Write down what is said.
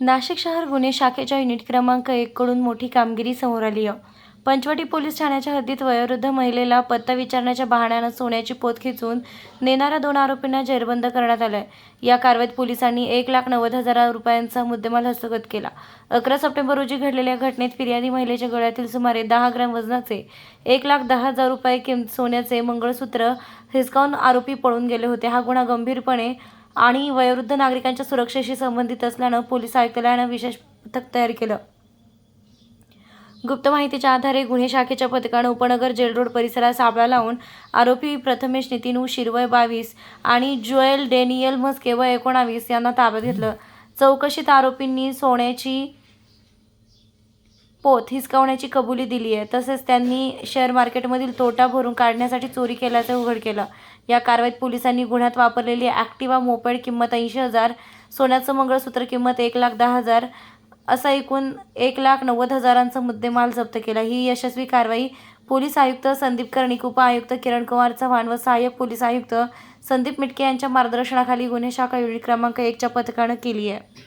नाशिक शहर गुन्हे शाखेच्या युनिट क्रमांक एककडून मोठी कामगिरी समोर आली आहे. पंचवटी पोलीस ठाण्याच्या हद्दीत वयोवृद्ध महिलेला पत्ता विचारण्याच्या बहाण्यानं सोन्याची पोत खिचून नेणाऱ्या दोन आरोपींना जेरबंद करण्यात आलंय. या कारवाईत पोलिसांनी एक लाख नव्वद हजार रुपयांचा मुद्देमाल हस्तगत केला. अकरा सप्टेंबर रोजी घडलेल्या घटनेत फिर्यादी महिलेच्या गळ्यातील सुमारे दहा ग्रॅम वजनाचे एक लाख दहा हजार रुपये किंमत सोन्याचे मंगळसूत्र हिसकावून आरोपी पळून गेले होते. हा गुन्हा गंभीरपणे आणि वयोवृद्ध नागरिकांच्या सुरक्षेशी संबंधित असल्यानं पोलीस आयुक्तालयानं विशेष पथक तयार केलं. गुप्त माहितीच्या आधारे गुन्हे शाखेच्या पथकानं उपनगर जेल रोड परिसरात सापळा लावून आरोपी प्रथमेश नितीनू शिरवय बावीस आणि ज्युएल डेनियल म्हस्के वय एकोणावीस यांना ताब्यात घेतलं. चौकशीत आरोपींनी सोन्याची पोत हिसकावण्याची कबुली दिली आहे. तसेच त्यांनी शेअर मार्केटमधील तोटा भरून काढण्यासाठी चोरी केल्याचं उघड केलं. या कारवाईत पोलिसांनी गुन्ह्यात वापरलेली ॲक्टिवा मोपेड किंमत ऐंशी हजार सोन्याचं मंगळसूत्र किंमत एक लाख दहा हजार असा एकूण एक लाख नव्वद हजारांचा मुद्देमाल जप्त केला. ही यशस्वी कारवाई पोलीस आयुक्त संदीप कर्णिक उपआयुक्त किरण कुमार चव्हाण व सहाय्यक पोलीस आयुक्त संदीप मिटके यांच्या मार्गदर्शनाखाली गुन्हे शाखा युनिट क्रमांक एकच्या पथकानं केली आहे.